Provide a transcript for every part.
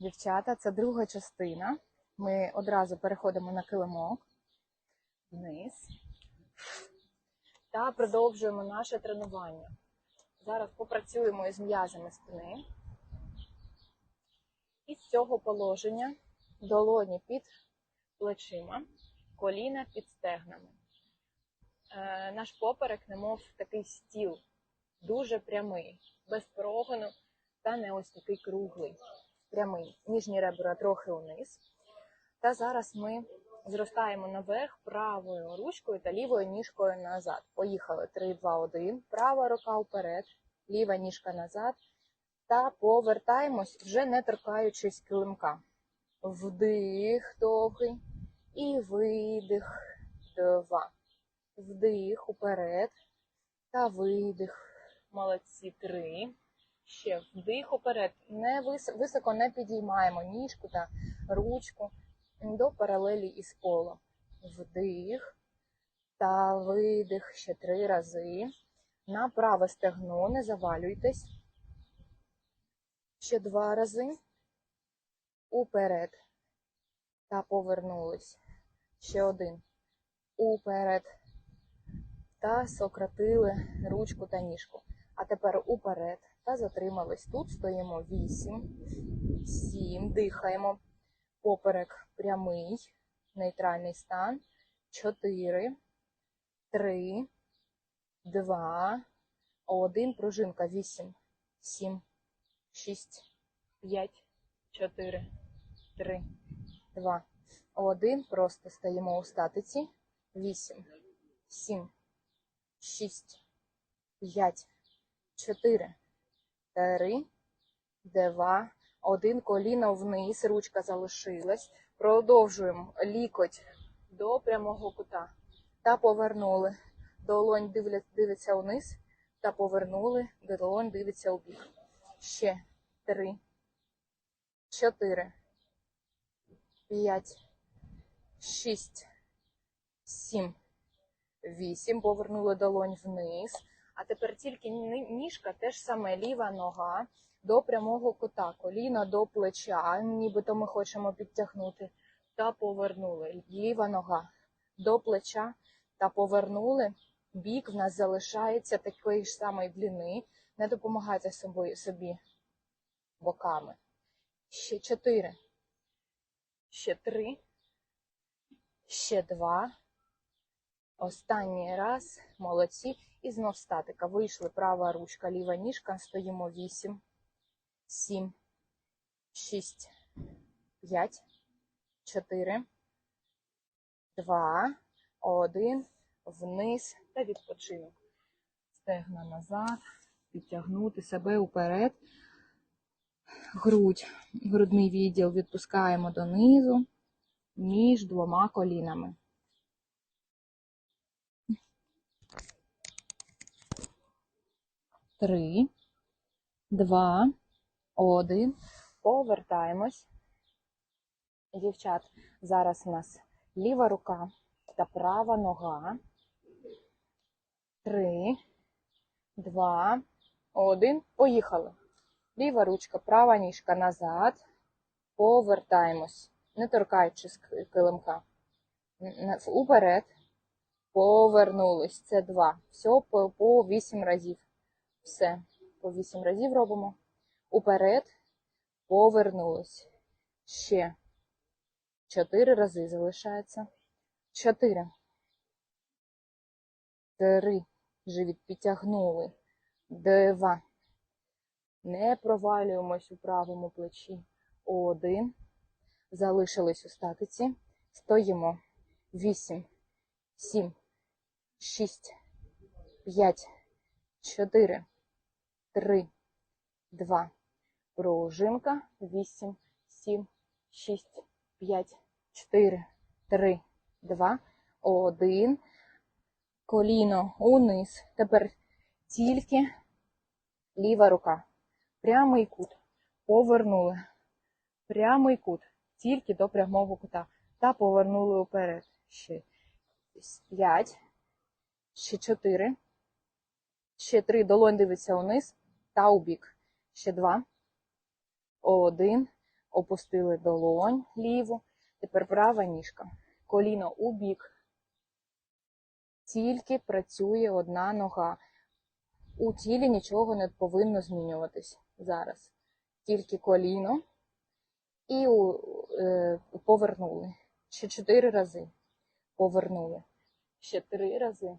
Дівчата, це друга частина. Ми одразу переходимо на килимок вниз та продовжуємо наше тренування. Зараз попрацюємо із м'язами спини. І з цього положення долоні під плечима, коліна під стегнами. Е, наш поперек, немов такий стіл, дуже прямий, без прогону та не ось такий круглий, прямий. Ніжні ребра трохи униз. Та зараз ми зростаємо наверх правою ручкою та лівою ніжкою назад. Поїхали 3, 2, 1. Права рука вперед, ліва ніжка назад. Та повертаємось, вже не торкаючись килимка. Вдих довгий і видих. Два. Вдих уперед та видих. Молодці. Три. Ще вдих уперед. Не вис- високо не підіймаємо ніжку та ручку до паралелі із полом. Вдих та видих ще три рази. На праве стегно, не завалюйтесь. Ще два рази. Уперед. Та повернулись. Ще один. Уперед. Та сократили ручку та ніжку. А тепер уперед. Та затримались. Тут стоїмо 8, 7. Дихаємо. Поперек прямий. Нейтральний стан. 4, 3, 2, 1. Пружинка. 8, 7, 6, 5, 4, 3, 2, 1. Просто стоїмо у статиці. 8, 7, 6, 5, 4, 3, 2, 1. Коліно вниз, ручка залишилась. Продовжуємо лікоть до прямого кута. Та повернули. Долонь дивиться вниз. Та повернули. Долонь дивиться у бік. Ще 3, 4, 5, 6, 7, 8. Повернули долонь вниз. А тепер тільки ні- ніжка, теж саме ліва нога до прямого кута, коліна до плеча, нібито ми хочемо підтягнути. Та повернули. Ліва нога до плеча та повернули. Бік в нас залишається такої ж самої длини. Не допомагайте собі, собі боками. Ще чотири. Ще три. Ще два. Останній раз. Молодці. І знов статика. Вийшли права ручка, ліва ніжка. Стоїмо вісім, сім, шість, п'ять, чотири, два, один. Вниз та відпочинок. Стегна назад. Підтягнути себе уперед. Грудь, грудний відділ відпускаємо донизу між двома колінами. Три, два, один. Повертаємось. Дівчат, зараз у нас ліва рука та права нога. Три, два, один. Поїхали. Ліва ручка, права ніжка назад. Повертаємось, не торкаючись килимка. Уперед. Повернулись. Це два. Все по, 8 разів. Все. По 8 разів робимо. Уперед. Повернулись. Ще. Чотири рази залишається. Чотири. Три. Живіт підтягнули. Два. Не провалюємось у правому плечі. Один. Залишились у статиці. Стоїмо. Вісім, сім, шість, п'ять, чотири, три, два. Пружинка. Вісім, сім, шість, п'ять, чотири, три, два, один. Коліно униз. Тепер тільки ліва рука. Прямий кут. Повернули. Прямий кут. Тільки до прямого кута. Та повернули вперед. Ще п'ять. Ще чотири. Ще три. Долонь дивиться вниз. Та у бік. Ще два. Один. Опустили долонь ліву. Тепер права ніжка. Коліно у бік. Тільки працює одна нога. У тілі нічого не повинно змінюватись зараз. Тільки коліно і е, повернули. Ще чотири рази повернули. Ще три рази.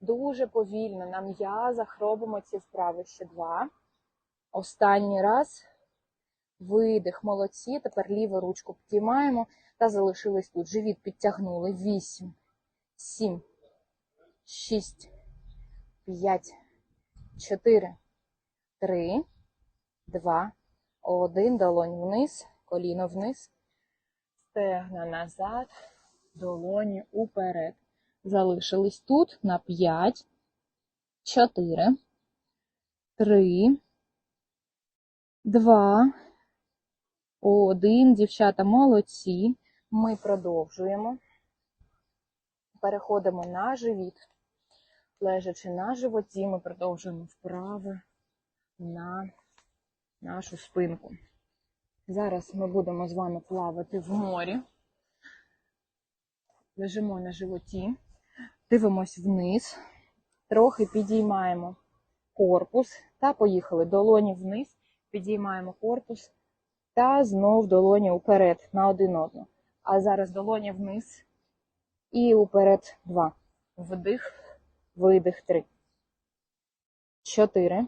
Дуже повільно на м'язах робимо ці вправи. Ще два. Останній раз. Видих, молодці. Тепер ліву ручку підіймаємо та залишились тут. Живіт підтягнули. Вісім, сім, шість, п'ять, чотири, три, два, один. Долонь вниз, коліно вниз. Стегна назад, долоні уперед. Залишились тут на 5, 4, 3, 2, 1. Дівчата молодці. Ми продовжуємо. Переходимо на живіт. Лежачи на животі, ми продовжуємо вправи на нашу спинку. Зараз ми будемо з вами плавати в морі. Лежимо на животі, дивимось вниз, трохи підіймаємо корпус та поїхали. Долоні вниз, підіймаємо корпус та знов долоні уперед на один одну. А зараз долоні вниз і уперед два. Вдих, видих, три. Чотири.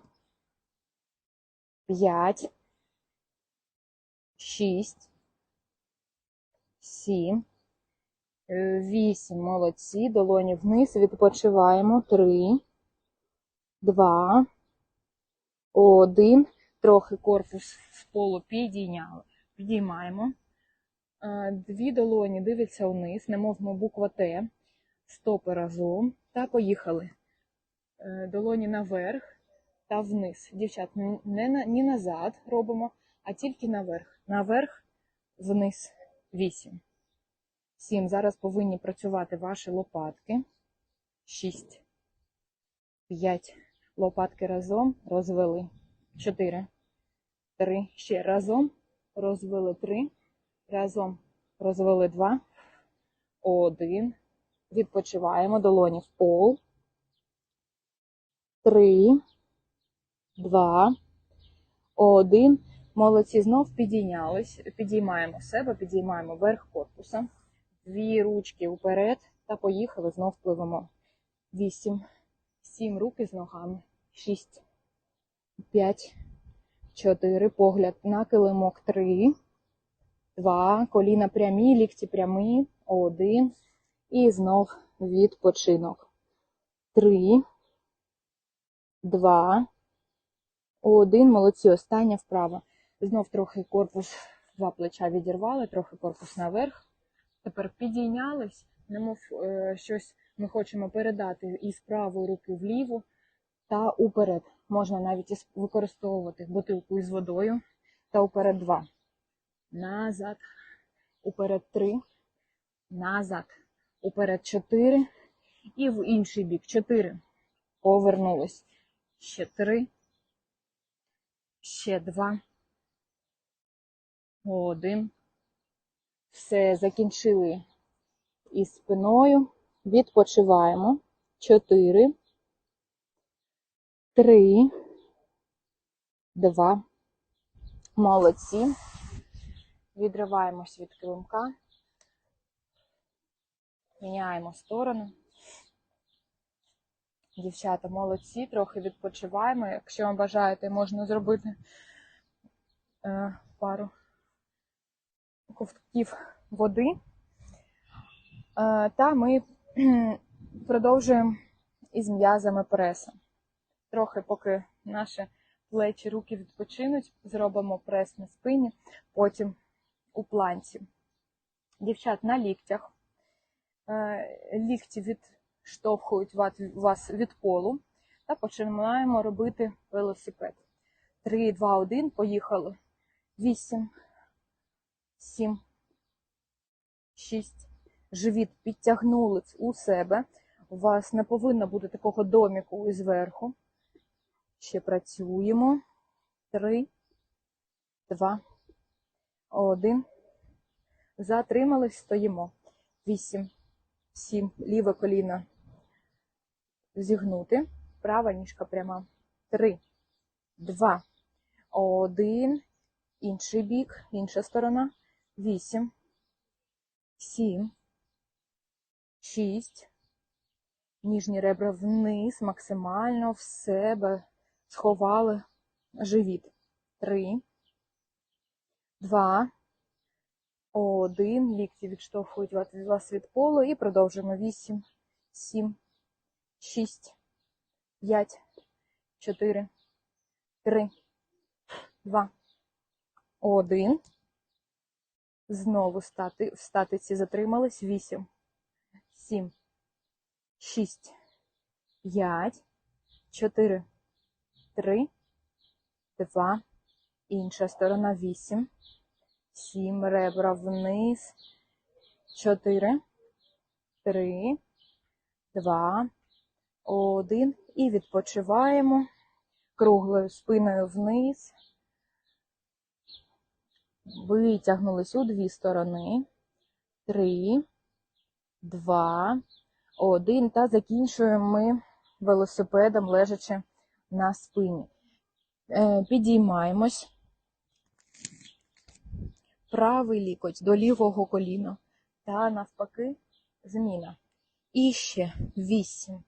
П'ять. Шість. Сім. Вісім. Молодці. Долоні вниз. Відпочиваємо. Три. Два. Один. Трохи корпус з полу підійняли. Підіймаємо. Е, Дві долоні дивляться вниз, немов ми буква Т. Стопи разом. Та поїхали. Е, Долоні наверх та вниз. Дівчат, не на, ні назад робимо, а тільки наверх. Наверх, вниз. Вісім. Сім. Зараз повинні працювати ваші лопатки. Шість. П'ять. Лопатки разом розвели. Чотири. Три. Ще разом. Розвели три. Разом розвели два. Один. Відпочиваємо. Долоні в пол. Три. Два. Один. Молодці. Знов підійнялись. Підіймаємо себе, підіймаємо верх корпуса. Дві ручки вперед та поїхали. Знов пливемо. Вісім. Сім руки з ногами. Шість. П'ять. Чотири. Погляд на килимок. Три. Два. Коліна прямі, лікті прямі. Один. І знов відпочинок. Три. Два. Один. Молодці. Остання вправа. Знов трохи корпус, два плеча відірвали, трохи корпус наверх. Тепер підійнялись, немов е, щось ми хочемо передати із правої руки в ліву та уперед. Можна навіть використовувати бутилку із водою та уперед два. Назад, уперед три, назад, уперед чотири і в інший бік чотири. Повернулись. Ще три, ще два. Один. Все, закінчили із спиною. Відпочиваємо. Чотири. Три. Два. Молодці. Відриваємось від килимка. Міняємо сторону. Дівчата, молодці, трохи відпочиваємо. Якщо вам бажаєте, можна зробити е, пару ковтків води. Е, Та ми продовжуємо із м'язами преса. Трохи, поки наші плечі, руки відпочинуть, зробимо прес на спині, потім у планці. Дівчат на ліктях. Е, Лікті відштовхують вас від полу та починаємо робити велосипед. 3, 2, 1, поїхали. 8, 7, 6. Живіт підтягнули у себе. У вас не повинно бути такого доміку зверху. Ще працюємо. 3, 2, Один. Затримались, стоїмо. Вісім. Сім. Ліве коліно зігнути. Права ніжка пряма. Три. Два. Один. Інший бік, інша сторона. Вісім. Сім. Шість. Ніжні ребра вниз, максимально в себе сховали живіт. Три. Два. Один. Лікті відштовхують вас від полу. І продовжуємо. Вісім. Сім. Шість. П'ять. Чотири. Три. Два. Один. Знову в статиці затримались. Вісім. Сім. Шість. П'ять. Чотири. Три. Два. Інша сторона. Вісім. Сім. Ребра вниз. Чотири. Три. Два. Один. І відпочиваємо. Круглою спиною вниз. Витягнулись у дві сторони. Три, два, один. Та закінчуємо ми велосипедом, лежачи на спині. Е, Підіймаємось. Правий лікоть до лівого коліна. Та навпаки зміна. І ще вісім.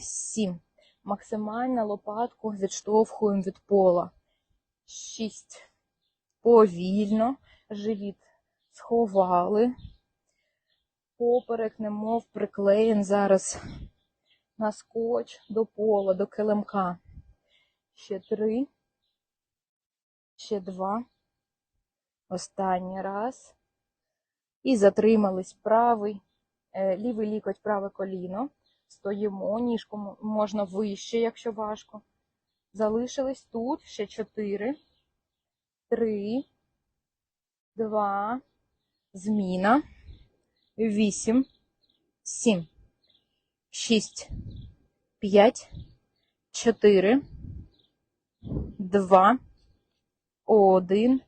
Сім. Максимально лопатку відштовхуємо від пола. Шість повільно, живіт сховали, поперек, немов приклеєн зараз на скотч до пола, до килимка. Ще три, ще два. Останній раз. І затримались правий, е, лівий лікоть, праве коліно. Стоїмо, ніжку можна вище, якщо важко. Залишились тут ще чотири три, два, зміна, вісім, сім, шість, п'ять, чотири, два, один.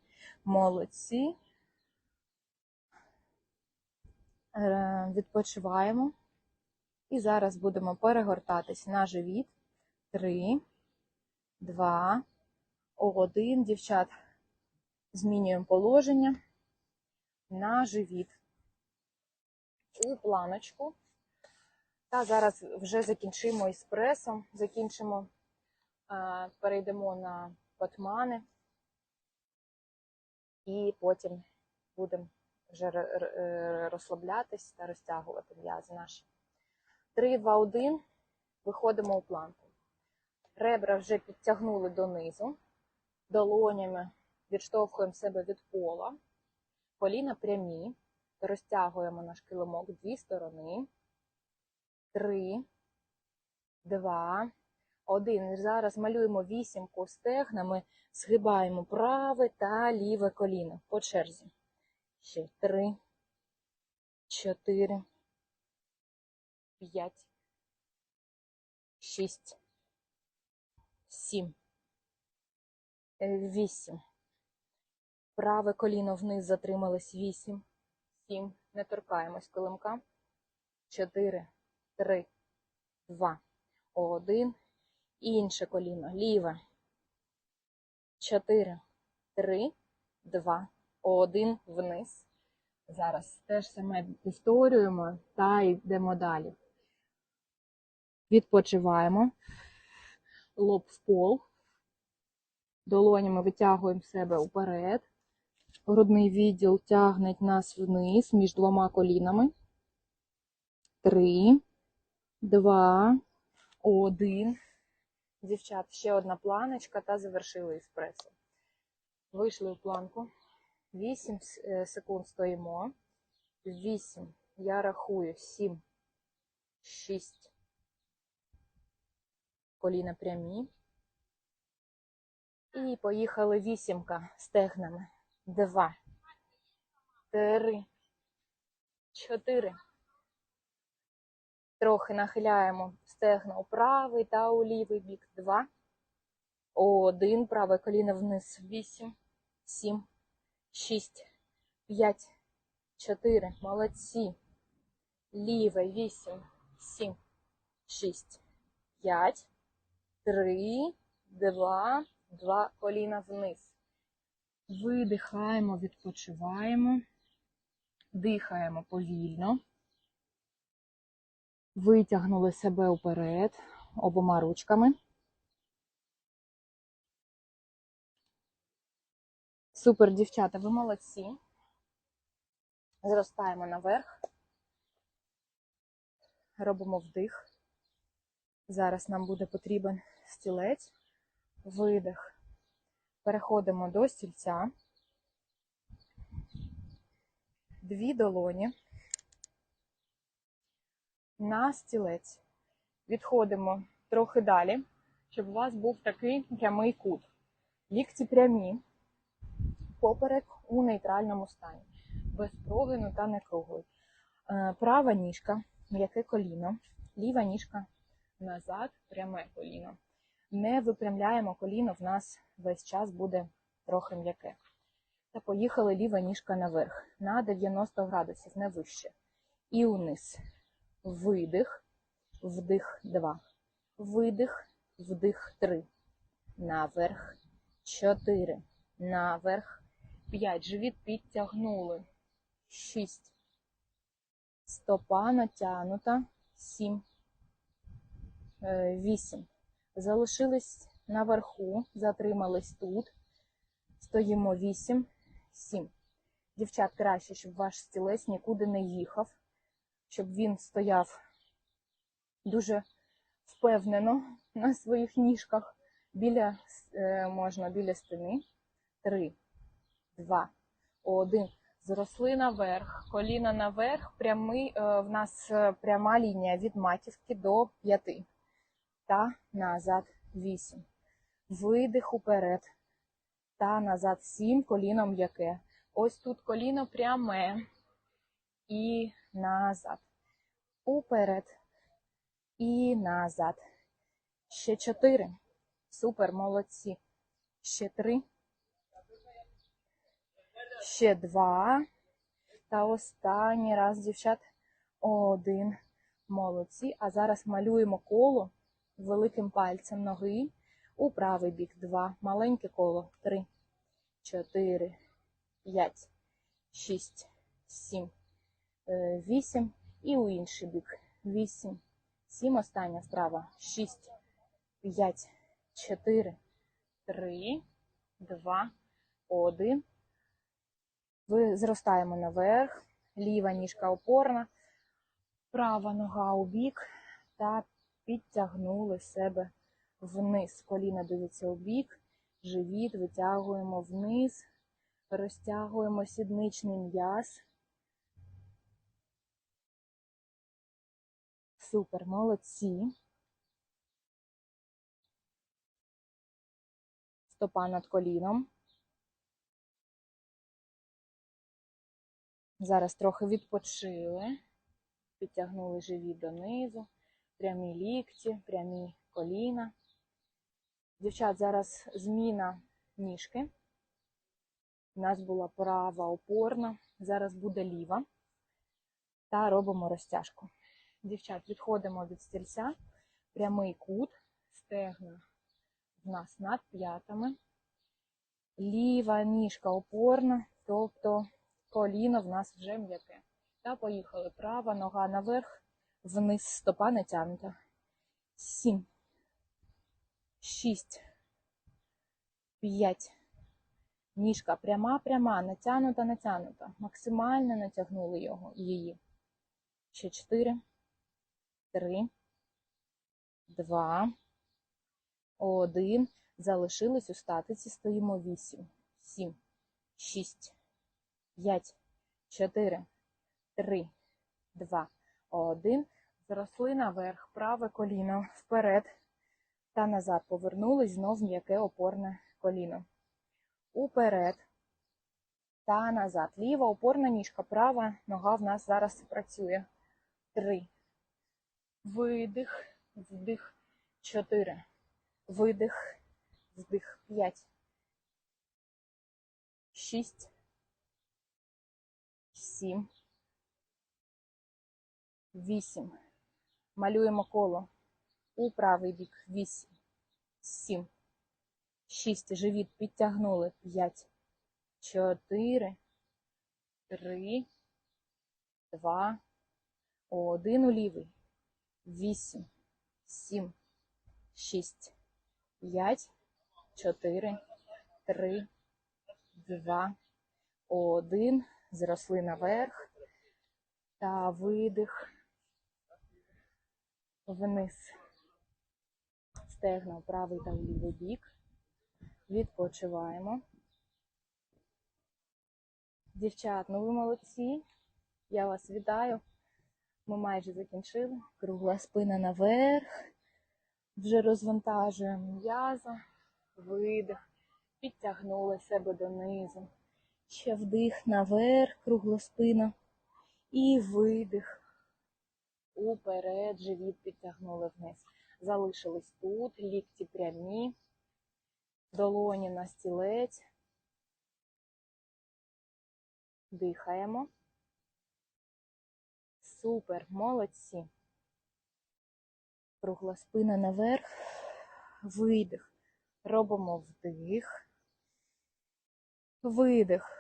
Молодці. Е, Відпочиваємо. І зараз будемо перегортатись на живіт. Три, два, один. Дівчат, змінюємо положення на живіт у планочку. Та зараз вже закінчимо із пресом, закінчимо, е, перейдемо на патмани і потім будемо вже е, розслаблятись та розтягувати м'язи наші. 3, 2, 1. Виходимо у планку. Ребра вже підтягнули донизу, долонями відштовхуємо себе від пола, коліна прямі, розтягуємо наш килимок дві сторони. Три, два, один. Зараз малюємо вісімку стегнами, згибаємо праве та ліве коліно по черзі. Ще три, чотири, п'ять, шість, сім, вісім. Праве коліно вниз затрималось 8, 7. Не торкаємось килимка. 4, 3, 2, 1. Інше коліно. Ліве. 4, 3, 2, 1. Вниз. Зараз теж саме повторюємо та йдемо далі. Відпочиваємо. Лоб в пол. Долонями витягуємо себе вперед. Грудний відділ тягне нас вниз між двома колінами. Три, два, один. Дівчат, ще одна планочка та завершили еспресо. Вийшли у планку. 8 е, секунд стоїмо. 8. Я рахую. 7, 6. Коліна прямі. І поїхали вісімка стегнами два, три, чотири. Трохи нахиляємо стегна у правий та у лівий бік. Два. Один. Праве коліно вниз. Вісім, сім, шість, п'ять, чотири. Молодці. Ліве, вісім, сім, шість, п'ять, три, два, два. Коліна вниз. Видихаємо, відпочиваємо. Дихаємо повільно. Витягнули себе вперед обома ручками. Супер, дівчата, ви молодці. Зростаємо наверх. Робимо вдих. Зараз нам буде потрібен стілець. Видих. Переходимо до стільця. Дві долоні на стілець. Відходимо трохи далі, щоб у вас був такий прямий кут. Лікті прямі, поперек у нейтральному стані, без прогину та не круглий. Е, Права ніжка, м'яке коліно, ліва ніжка назад, пряме коліно. Не випрямляємо коліно, в нас весь час буде трохи м'яке. Та поїхали ліва ніжка наверх на 90 градусів, не вище. І униз. Видих, вдих 2. Видих, вдих 3. Наверх. 4. Наверх. 5. Живіт підтягнули. 6. Стопа натягнута. 7. 8. Залишились наверху, затримались тут. Стоїмо 8, 7. Дівчат, краще, щоб ваш стілець нікуди не їхав, щоб він стояв дуже впевнено на своїх ніжках. Біля, е, можна біля стіни. 3, 2, 1. Зросли наверх, коліна наверх, прямий, е, в нас е, пряма лінія від матівки до п'яти. Та назад 8. Видих уперед. Та назад 7, коліно м'яке. Ось тут коліно пряме. І назад. Уперед. І назад. Ще 4. Супер, молодці. Ще 3. Ще 2. Та останній раз, дівчат. Один. Молодці. А зараз малюємо коло великим пальцем ноги. У правий бік 2. Маленьке коло 3, 4, 5, 6, 7, 8. І у інший бік 8, 7. Остання вправа 6, 5, 4, 3, 2, 1. Ви зростаємо наверх. Ліва ніжка опорна, права нога у бік. Та підтягнули себе вниз. Коліна дивиться у бік, живіт витягуємо вниз, розтягуємо сідничний м'яз. Супер, молодці. Стопа над коліном. Зараз трохи відпочили, підтягнули живіт донизу, прямі лікті, прямі коліна. Дівчат, зараз зміна ніжки. У нас була права опорна, зараз буде ліва. Та робимо розтяжку. Дівчат, відходимо від стільця, прямий кут, стегна в нас над п'ятами. Ліва ніжка опорна, тобто коліно в нас вже м'яке. Та поїхали. Права нога наверх, вниз стопа натягнута. Сім. Шість. П'ять. Ніжка пряма, пряма, натягнута, натягнута. Максимально натягнули його, її. Ще чотири. Три. Два. Один. Залишились у статиці. Стоїмо вісім. Сім. Шість. П'ять. Чотири. Три. Два. Один. Зросли наверх. Праве коліно вперед та назад повернулись, знов м'яке опорне коліно. Уперед та назад. Ліва опорна ніжка, права нога в нас зараз працює. Три. Видих, вдих. Чотири. Видих, вдих. П'ять. Шість. сім, вісім. Малюємо коло у правий бік. Вісім, сім, шість. Живіт підтягнули. П'ять, чотири, три, два, один у лівий. Вісім, сім, шість, п'ять, чотири, три, два, один. Зросли наверх. Та видих. Вниз. Стегна правий та лівий бік. Відпочиваємо. Дівчат, ну ви молодці. Я вас вітаю. Ми майже закінчили. Кругла спина наверх. Вже розвантажуємо м'язо. Видих. Підтягнули себе донизу. Ще вдих наверх, кругла спина. І видих. Уперед, живіт підтягнули вниз. Залишились тут, лікті прямі, долоні на стілець. Дихаємо. Супер, молодці. Кругла спина наверх, видих. Робимо вдих, видих.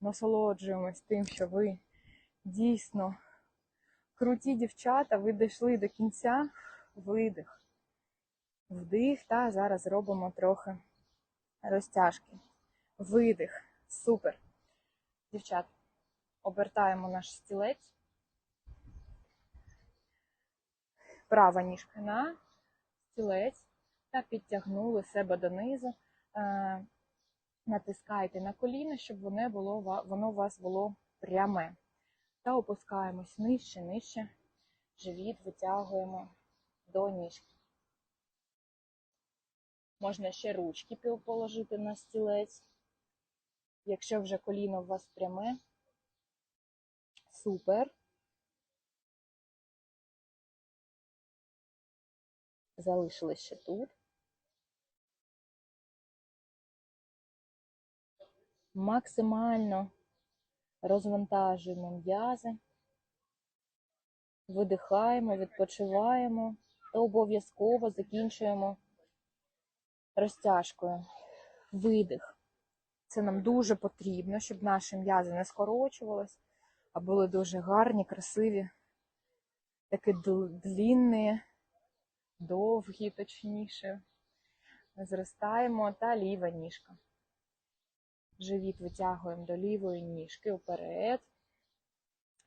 Насолоджуємось тим, що ви дійсно круті дівчата, ви дійшли до кінця, видих, вдих, та зараз робимо трохи розтяжки. Видих. Супер. Дівчат, обертаємо наш стілець. Права ніжка на стілець та підтягнули себе донизу. Е, Натискайте на коліна, щоб воно, було, воно у вас було пряме. Та опускаємось нижче, нижче. Живіт витягуємо до ніжки. Можна ще ручки положити на стілець. Якщо вже коліно у вас пряме, супер. Залишилось ще тут. Максимально розвантажуємо м'язи, видихаємо, відпочиваємо та обов'язково закінчуємо розтяжкою. Видих. Це нам дуже потрібно, щоб наші м'язи не скорочувались, а були дуже гарні, красиві, такі длінні, довгі, точніше. Зростаємо та ліва ніжка. Живіт витягуємо до лівої ніжки вперед.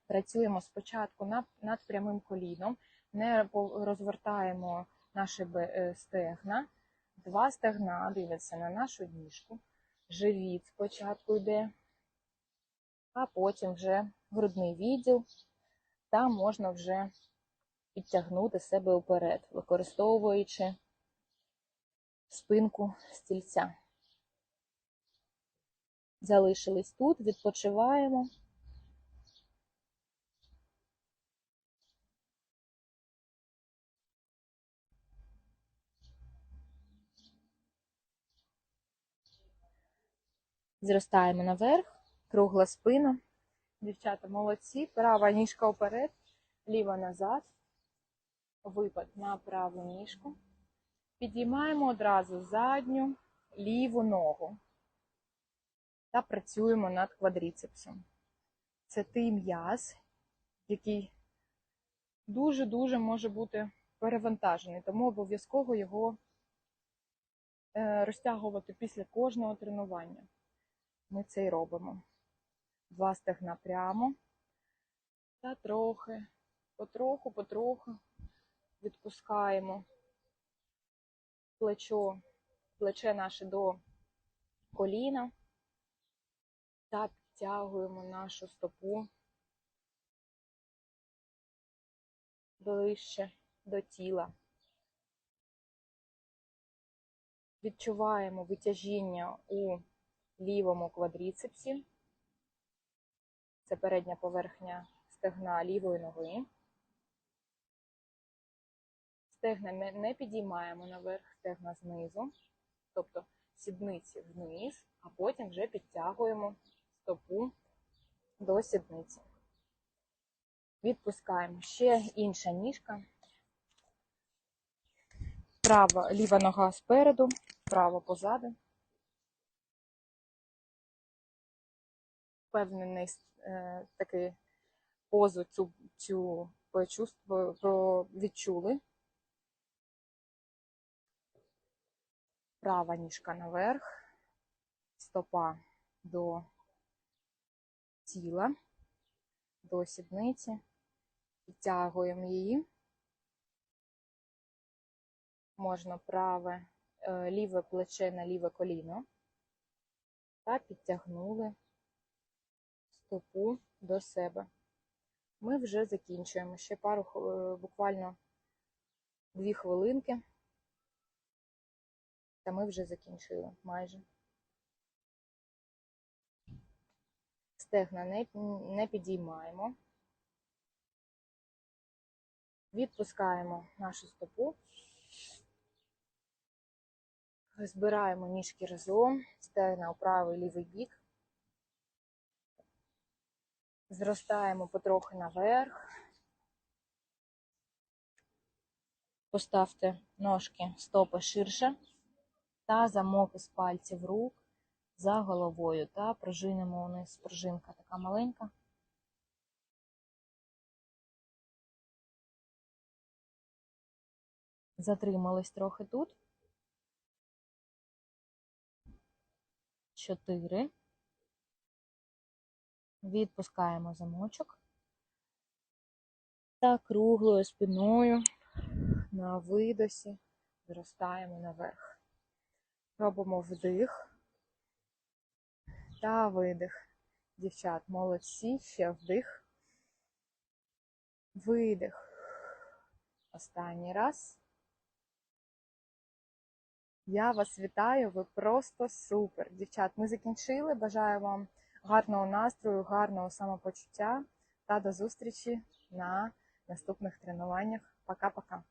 Працюємо спочатку над, над прямим коліном, не розвертаємо наші стегна. Два стегна дивляться на нашу ніжку. Живіт спочатку йде, а потім вже грудний відділ, та можна вже підтягнути себе вперед, використовуючи спинку стільця. Залишились тут, відпочиваємо. Зростаємо наверх, кругла спина. Дівчата молодці. Права ніжка вперед, ліва назад, випад на праву ніжку. Підіймаємо одразу задню ліву ногу та працюємо над квадріцепсом. Це той м'яз, який дуже-дуже може бути перевантажений, тому обов'язково його е, розтягувати після кожного тренування. Ми це й робимо. Два стегна прямо та трохи, потроху, потроху відпускаємо плечо, плече наше до коліна та підтягуємо нашу стопу ближче до тіла. Відчуваємо витяжіння у лівому квадріцепсі. Це передня поверхня стегна лівої ноги. Стегна ми не підіймаємо наверх, стегна знизу, тобто сідниці вниз, а потім вже підтягуємо стопу до сідниці. Відпускаємо. Ще інша ніжка. Права, ліва нога спереду, право позаду. Впевнений е, такий позу цю, цю почувствую, про, відчули. Права ніжка наверх, стопа до тіла, до сідниці. Підтягуємо її. Можна праве, е, ліве плече на ліве коліно. Та підтягнули стопу до себе. Ми вже закінчуємо. Ще пару, е, буквально дві хвилинки. Та ми вже закінчили майже. Стегна не, не підіймаємо. Відпускаємо нашу стопу. Збираємо ніжки разом, стегна у правий лівий бік. Зростаємо потрохи наверх. Поставте ножки стопи ширше та замок із пальців рук за головою та пружинимо вниз. Пружинка така маленька. Затримались трохи тут. Чотири. Відпускаємо замочок. Та круглою спиною на видосі зростаємо наверх. Робимо вдих та видих. Дівчат, молодці, ще вдих. Видих. Останній раз. Я вас вітаю, ви просто супер. Дівчат, ми закінчили. Бажаю вам гарного настрою, гарного самопочуття та до зустрічі на наступних тренуваннях. Пока-пока.